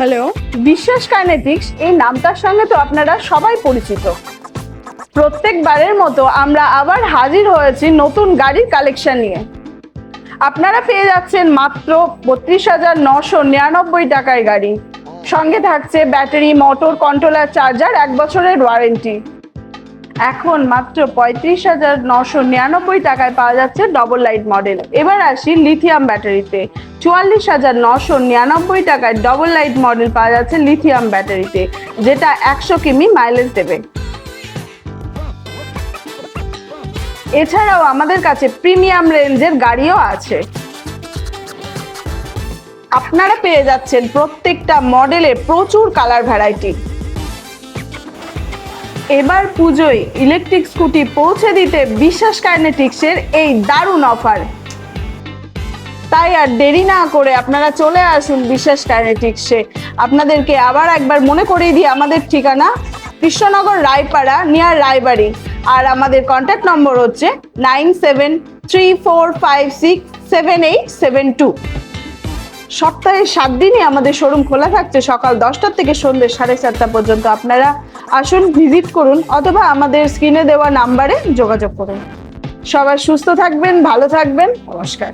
Hello, বিশ্বাস kinetics এই নামটার সঙ্গে তো আপনারা সবাই পরিচিত। প্রত্যেকবারের মতো আমরা আবার হাজির হয়েছি নতুন গাড়ির কালেকশন নিয়ে। আপনারা পেয়ে যাচ্ছেন মাত্র বত্রিশ হাজার নশো নিরানব্বই টাকায় গাড়ি। সঙ্গে থাকছে ব্যাটারি, মোটর, কন্ট্রোলার, চার্জার, এক বছরের ওয়ারেন্টি। এখন মাত্র পঁয়ত্রিশ হাজার নশো নিরানব্বই টাকায় পাওয়া যাচ্ছে ডবল লাইট মডেল এবার আসি লিথিয়াম ব্যাটারিতে চুয়াল্লিশ হাজার নশো নিরানব্বই টাকায় ডবল লাইট মডেল পাওয়া যাচ্ছে লিথিয়াম ব্যাটারিতে যেটা একশো কিমি মাইলেজ দেবে। এছাড়াও আমাদের কাছে প্রিমিয়াম রেঞ্জের গাড়িও আছে। আপনারা পেয়ে যাচ্ছেন প্রত্যেকটা মডেলের প্রচুর কালার ভ্যারাইটি এবার পুজোয় ইলেকট্রিক স্কুটি পৌঁছে দিতে বিশ্বাস কাইনেটিক্সের এই দারুণ অফার তাই আর দেরি না করে আপনারা চলে আসুন বিশ্বাস কাইনেটিক্সে। আপনাদেরকে আবার একবার মনে করিয়ে দিই আমাদের ঠিকানা কৃষ্ণনগর রায়পাড়া নিয়ার রায়বাড়ি। আর আমাদের কন্ট্যাক্ট নম্বর হচ্ছে nine seven three four five six seven eight seven two সপ্তাহে সাত দিনই আমাদের শোরুম খোলা থাকছে সকাল দশটা থেকে সন্ধ্যে সাড়ে চারটা পর্যন্ত। আপনারা আসুন ভিজিট করুন অথবা আমাদের স্ক্রিনে দেওয়া নাম্বারে যোগাযোগ করুন। সবাই সুস্থ থাকবেন, ভালো থাকবেন। নমস্কার।